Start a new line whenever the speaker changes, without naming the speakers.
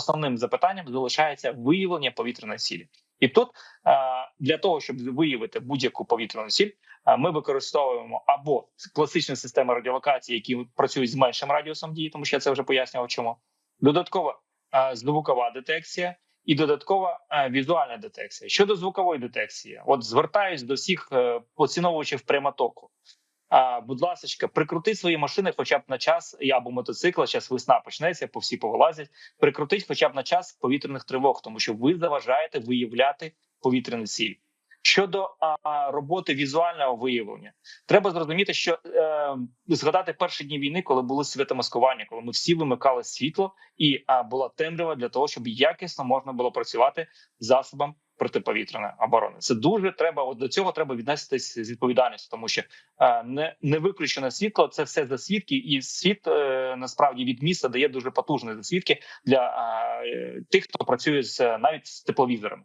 основним запитанням залишається виявлення повітряної сілі. І тут е, для того, щоб виявити будь-яку повітряну сіль, е, ми використовуємо або класичні системи радіолокації, які працюють з меншим радіусом дії, тому що я це вже пояснював, чому додаткова е, звукова детекція. І додаткова візуальна детекція щодо звукової детекції, от звертаюсь до всіх поціновувачів прямотоку. Будь ласка, прикрути свої машини, хоча б на час і або мотоцикла. Зараз весна почнеться, по всі повилазять. Прикрутить, хоча б на час повітряних тривог, тому що ви заважаєте виявляти повітряний сіль. Щодо а, роботи візуального виявлення, треба зрозуміти, що е, згадати перші дні війни, коли були святомаскування, коли ми всі вимикали світло, і а, була темрява для того, щоб якісно можна було працювати засобом протиповітряної оборони. Це дуже треба. От до цього треба віднестись з відповідальністю, тому що е, не не виключене світло це все засвідки, і світ е, насправді від міста дає дуже потужні засвідки для е, тих, хто працює з навіть з тепловізорами.